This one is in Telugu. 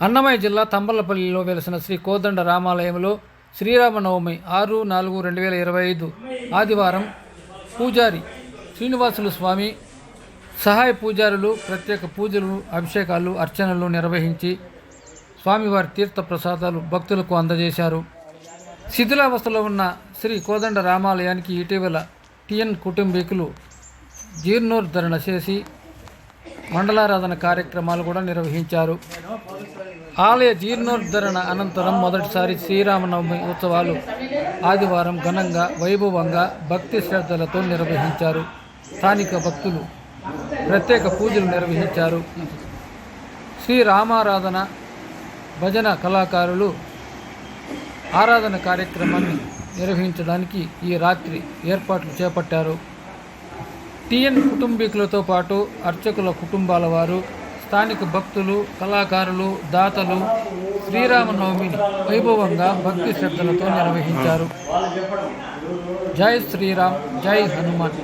అన్నమయ్య జిల్లా తంబలపల్లిలో వెలిసిన శ్రీ కోదండ రామాలయంలో శ్రీరామనవమి ఆరు నాలుగు రెండు వేల ఇరవై ఐదు ఆదివారం పూజారి శ్రీనివాసులు స్వామి సహాయ పూజారులు ప్రత్యేక పూజలు అభిషేకాలు అర్చనలు నిర్వహించి స్వామివారి తీర్థ ప్రసాదాలు భక్తులకు అందజేశారు. శిథిలావస్థలో ఉన్న శ్రీ కోదండ రామాలయానికి ఇటీవల టిఎన్ కుటుంబీకులు జీర్ణోద్ధరణ చేసి మండలారాధన కార్యక్రమాలు కూడా నిర్వహించారు. ఆలయ జీర్ణోద్ధరణ అనంతరం మొదటిసారి శ్రీరామనవమి ఉత్సవాలు ఆదివారం ఘనంగా వైభవంగా భక్తి శ్రద్ధలతో నిర్వహించారు. స్థానిక భక్తులు ప్రత్యేక పూజలు నిర్వహించారు. శ్రీరామారాధన భజన కళాకారులు ఆరాధన కార్యక్రమాన్ని నిర్వహించడానికి ఈ రాత్రి ఏర్పాట్లు చేపట్టారు. టిఎన్ కుటుంబీకులతో పాటు అర్చకుల కుటుంబాల వారు స్థానిక భక్తులు కళాకారులు దాతలు శ్రీరామనవమిని వైభవంగా భక్తి శ్రద్ధలతో నిర్వహించారు. జై శ్రీరామ్ జై హనుమాన్.